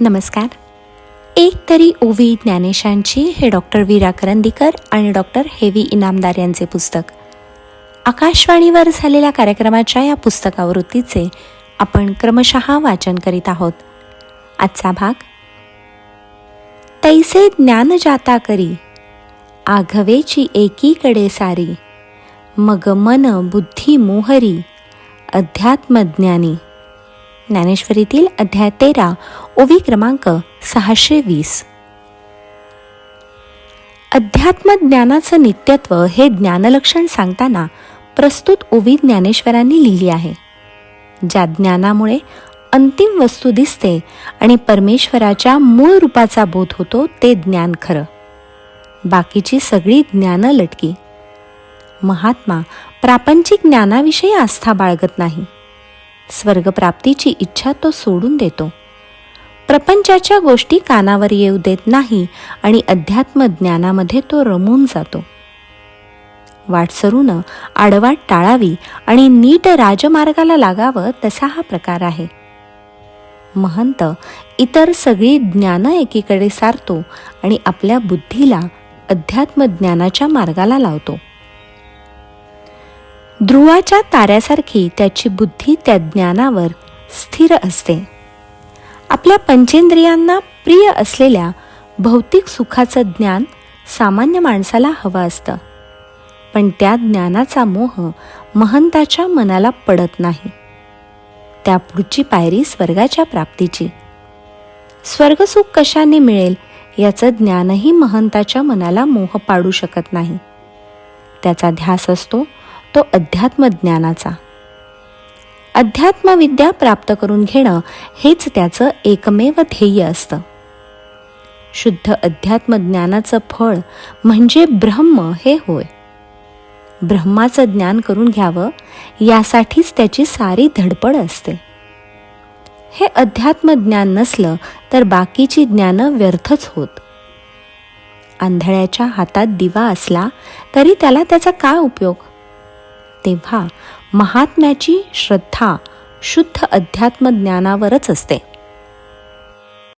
नमस्कार. एक तरी ओवी ज्ञानेशांची हे डॉक्टर वीरा करंदीकर आणि डॉक्टर हेवी इनामदार यांचे पुस्तक. आकाशवाणीवर झालेल्या कार्यक्रमाच्या या पुस्तकावृत्तीचे आपण क्रमशः वाचन करीत आहोत. आजचा भाग तैसे ज्ञान जाता करी आघवेची एकीकडे सारी मग मन बुद्धी मोहरी अध्यात्मज्ञानी ज्ञानेश्वरीतील अध्याय तेरा ओवी क्रमांक सहाशे वीस. अध्यात्म ज्ञानाचं नित्यत्व हे ज्ञानलक्षण सांगताना प्रस्तुत ओवी ज्ञानेश्वरांनी लिहिली आहे. ज्या ज्ञानामुळे अंतिम वस्तू दिसते आणि परमेश्वराच्या मूळ रूपाचा बोध होतो ते ज्ञान खरं. बाकीची सगळी ज्ञानं लटकी. महात्मा प्रापंचिक ज्ञानाविषयी आस्था बाळगत नाही. स्वर्गप्राप्तीची इच्छा तो सोडून देतो. प्रपंचाच्या गोष्टी कानावर येऊ देत नाही आणि अध्यात्म ज्ञानामध्ये तो रमून जातो. वाटसरूनं आडवाट टाळावी आणि नीट राजमार्गाला लागावं तसा हा प्रकार आहे. महंत इतर सगळी ज्ञान एकीकडे सारतो आणि आपल्या बुद्धीला अध्यात्म ज्ञानाच्या मार्गाला लावतो. ध्रुवाच्या ताऱ्यासारखी त्याची बुद्धी त्या ज्ञानावर स्थिर असते. आपल्या पंचेंद्रियांना प्रिय असलेल्या भौतिक सुखाचं ज्ञान सामान्य माणसाला हवं असतं. पण त्या ज्ञानाचा मोह महंताच्या मनाला पडत नाही. त्या पुढची पायरी स्वर्गाच्या प्राप्तीची. स्वर्गसुख कशाने मिळेल याचं ज्ञानही महंताच्या मनाला मोह पाडू शकत नाही. त्याचा ध्यास असतो तो अध्यात्म ज्ञानाचा अध्यात्मविद्या प्राप्त करून घेणं हेच त्याचं एकमेव ध्येय असतं. शुद्ध अध्यात्मज्ञानाचं फळ म्हणजे ब्रह्म हे होय. ब्रह्माचं ज्ञान करून घ्यावं यासाठीच त्याची सारी धडपड असते. हे अध्यात्मज्ञान नसलं तर बाकीची ज्ञानं व्यर्थच होत. आंधळ्याच्या हातात दिवा असला तरी त्याला त्याचा काय उपयोग? तेव्हा महात्म्याची श्रद्धा शुद्ध अध्यात्म ज्ञानावरच असते.